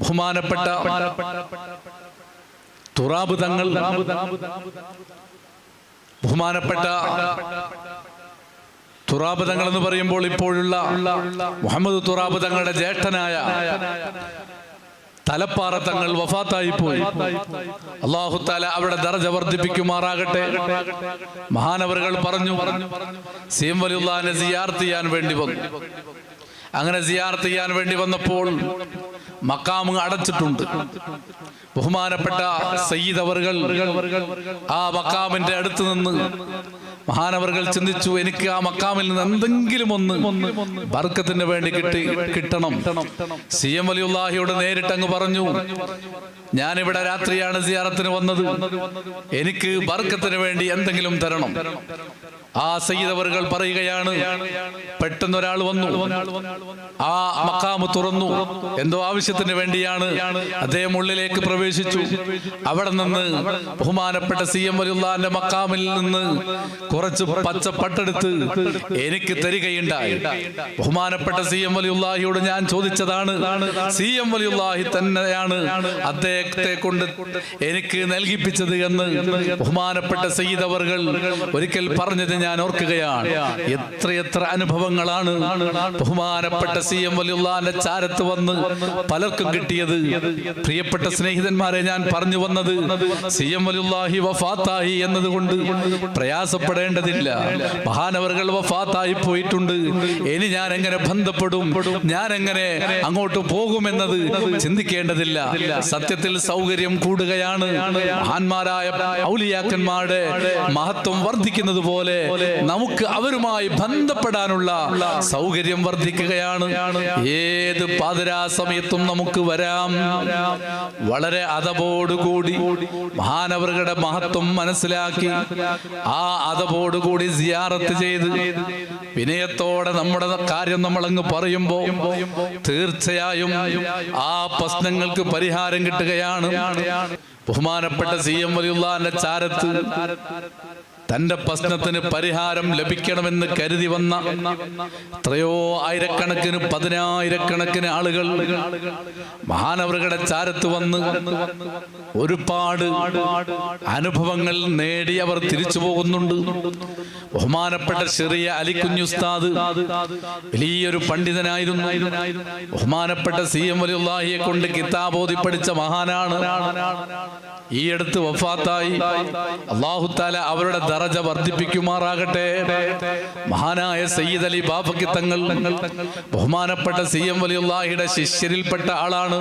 ബഹുമാനപ്പെട്ട തുറാബ് തങ്ങൾ ബഹുമാനപ്പെട്ട തുറാബ് തങ്ങൾ എന്ന് പറയുമ്പോൾ ഇപ്പോഴുള്ള മുഹമ്മദ് തുറാബ് തങ്ങളുടെ ജ്യേഷ്ഠനായ തലപ്പാറ തങ്ങൾ വഫാത്തായി പോയി അള്ളാഹു താല അവിടെ ദർജ വർദ്ധിപ്പിക്കുമാറാകട്ടെ. മഹാനവറുകൾ പറഞ്ഞു സീം സിയാർത്ത് ചെയ്യാൻ വേണ്ടി വന്നു. അങ്ങനെ സിയാർത്ത് ചെയ്യാൻ വേണ്ടി വന്നപ്പോൾ മക്കാമ് അടച്ചിട്ടുണ്ട്. ബഹുമാനപ്പെട്ട സയ്യിദ് അവറുകൾ ആ മക്കാമിന്റെ അടുത്ത് നിന്ന് മഹാനവറുകൾ ചിന്തിച്ചു എനിക്ക് ആ മക്കാമിൽ നിന്ന് എന്തെങ്കിലും ഒന്ന് ബർക്കത്തിന് വേണ്ടി കിട്ടി കിട്ടണം. സി എം വലിയുല്ലാഹിയോട് നേരിട്ട് അങ്ങ് പറഞ്ഞു ഞാനിവിടെ രാത്രിയാണ് സിയാറത്തിന് വന്നത്. എനിക്ക് ബർക്കത്തിന് വേണ്ടി എന്തെങ്കിലും തരണം. ആ സയ്യിദ് അവർ പറയുകയാണ്. പെട്ടെന്ന് ഒരാൾ വന്നു. ആ മക്കാമ് തുറന്നു. എന്തോ ആവശ്യത്തിന് വേണ്ടിയാണ് അദ്ദേഹം ഉള്ളിലേക്ക് പ്രവേശിച്ചു. അവിടെ നിന്ന് ബഹുമാനപ്പെട്ട സി എം വലിയുള്ളാന്റെ മക്കാമിൽ നിന്ന് കുറച്ച് പച്ച പട്ടെടുത്ത് എനിക്ക് തരികയുണ്ടായി. ബഹുമാനപ്പെട്ട സി എം വലിയുള്ളാഹിയോട് ഞാൻ ചോദിച്ചതാണ് സി എം വലിയുള്ളാഹി തന്നെയാണ് അദ്ദേഹത്തെ കൊണ്ട് എനിക്ക് നൽകിപ്പിച്ചത് എന്ന് ബഹുമാനപ്പെട്ട സയ്യിദ് അവർ ഒരിക്കൽ പറഞ്ഞത് ഞാൻ ഓർക്കുകയാണ്. എത്രയെത്ര അനുഭവങ്ങളാണ്. ബഹുമാനപ്പെട്ട സി എം വലിയുള്ളാന്റെ ചാരത്ത് വന്ന് പലർക്കും കിട്ടിയത്. പ്രിയപ്പെട്ട സ്നേഹിതന്മാരെ ഞാൻ പറഞ്ഞു വന്നത് സി എം വലിയുള്ളാഹി വഫാത്തായി എന്നതുകൊണ്ട് പ്രയാസപ്പെടേണ്ടതില്ല. മഹാനവറുകൾ വഫാത്തായി പോയിട്ടുണ്ട്. ഇനി ഞാൻ എങ്ങനെ ബന്ധപ്പെടും? ഞാൻ എങ്ങനെ അങ്ങോട്ട് പോകുമെന്നത് ചിന്തിക്കേണ്ടതില്ല. സത്യത്തിൽ സൗകര്യം കൂടുകയാണ്. മഹാന്മാരായ ഔലിയാക്കന്മാരുടെ മഹത്വം വർദ്ധിക്കുന്നത് പോലെ നമുക്ക് അവരുമായി ബന്ധപ്പെടാനുള്ള സൗകര്യം വർദ്ധിക്കുകയാണ്. ഏത് പാതിരാ സമയത്തും നമുക്ക് വരാം. വളരെ അതപോടുകൂടി മഹാനവറുകളുടെ മഹത്വം മനസ്സിലാക്കി ആ അതപോടുകൂടി സിയാറത്ത് ചെയ്ത് വിനയത്തോടെ നമ്മുടെ കാര്യം നമ്മൾ അങ്ങ് പറയുമ്പോൾ തീർച്ചയായും ആ പ്രശ്നങ്ങൾക്ക് പരിഹാരം കിട്ടുകയാണ്. ബഹുമാനപ്പെട്ട സി എം വലിയുള്ള ചാരത്ത് തന്റെ പ്രശ്നത്തിന് പരിഹാരം ലഭിക്കണമെന്ന് കരുതി വന്ന എത്രയോ ആയിരക്കണക്കിന് പതിനായിരക്കണക്കിന് ആളുകൾ മഹാനവറുകളുടെ ചാരത്ത് വന്ന് ഒരുപാട് അനുഭവങ്ങൾ നേടി അവർ തിരിച്ചു പോകുന്നുണ്ട്. ബഹുമാനപ്പെട്ട ചെറിയ അലിക്കുഞ്ഞുസ്താദ് വലിയൊരു പണ്ഡിതനായിരുന്നു. ബഹുമാനപ്പെട്ട സി എം വലിയുള്ളാഹിയെ കൊണ്ട് കിതാബോധി പഠിച്ച മഹാനാണ്. ഈയടുത്ത് വഫാത്തായി. അള്ളാഹുത്താല അവരുടെ ദറജ വർദ്ധിപ്പിക്കുമാറാകട്ടെ. മഹാനായ സയ്യിദ് അലി ബാബക്കി തങ്ങൾ ബഹുമാനപ്പെട്ട സി എം വലിയുള്ളാഹിയുടെ ശിഷ്യരിൽപ്പെട്ട ആളാണ്.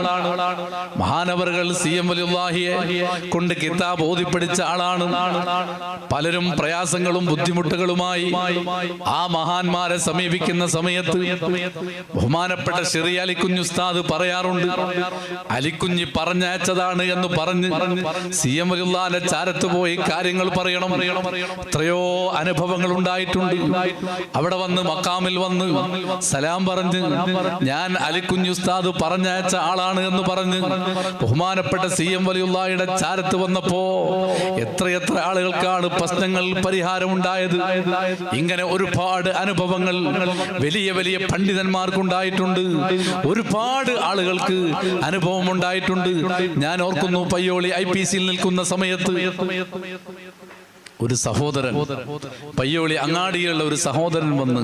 മഹാനവറുകൾ സി എം വലിയുള്ളാഹിയെ കൊണ്ട് കിതാബ് ഓതിപ്പിടിച്ച ആളാണ്. പലരും പ്രയാസങ്ങളും ബുദ്ധിമുട്ടുകളുമായി ആ മഹാന്മാരെ സമീപിക്കുന്ന സമയത്ത് ബഹുമാനപ്പെട്ട ചെറിയ അലിക്കുഞ്ഞു ഉസ്താദ് പറയാറുണ്ട് അലിക്കുഞ്ഞി പറഞ്ഞയച്ചതാണ് എന്ന് പറഞ്ഞ് സി എം വലിയുള്ളാഹിന്റെ ചാരത്ത് പോയി കാര്യങ്ങൾ പറയണം. എത്രയോ അനുഭവങ്ങൾ ഉണ്ടായിട്ടുണ്ട്. അവിടെ വന്ന് മക്കാമിൽ വന്ന് സലാം പറഞ്ഞ് ഞാൻ അലിക്കുഞ്ഞു ഉസ്താദ് പറഞ്ഞയച്ച ആളാണ് എന്ന് പറഞ്ഞ് ബഹുമാനപ്പെട്ട സി എം വലിയുള്ളായുടെ ചാരത്ത് വന്നപ്പോ എത്രയെത്ര ആളുകൾക്കാണ് പ്രശ്നങ്ങൾ പരിഹാരം ഉണ്ടായത്. ഇങ്ങനെ ഒരുപാട് അനുഭവങ്ങൾ വലിയ വലിയ പണ്ഡിതന്മാർക്കുണ്ടായിട്ടുണ്ട്. ഒരുപാട് ആളുകൾക്ക് അനുഭവം ഉണ്ടായിട്ടുണ്ട്. ഞാൻ ഓർക്കുന്നു പയ്യോളി ഐ പി സിയിൽ നിൽക്കുന്ന സമയത്ത്. ഒരു സഹോദരൻ പയ്യോളി അങ്ങാടിയിലുള്ള ഒരു സഹോദരൻ വന്ന്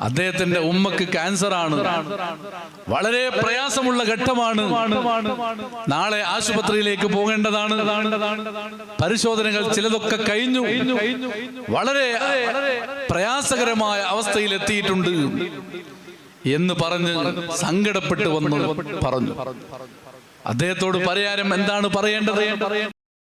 അദ്ദേഹത്തിന്റെ ഉമ്മക്ക് ക്യാൻസർ ആണ് വളരെ പ്രയാസമുള്ള ഘട്ടമാണ്. നാളെ ആശുപത്രിയിലേക്ക് പോകേണ്ടതാണ്. പരിശോധനകൾ ചിലതൊക്കെ കഴിഞ്ഞു. വളരെ പ്രയാസകരമായ അവസ്ഥയിൽ എത്തിയിട്ടുണ്ട് എന്ന് പറഞ്ഞ് സങ്കടപ്പെട്ട് വന്നു പറഞ്ഞു. അദ്ദേഹത്തോട് പറയാനും എന്താണ് പറയേണ്ടത്?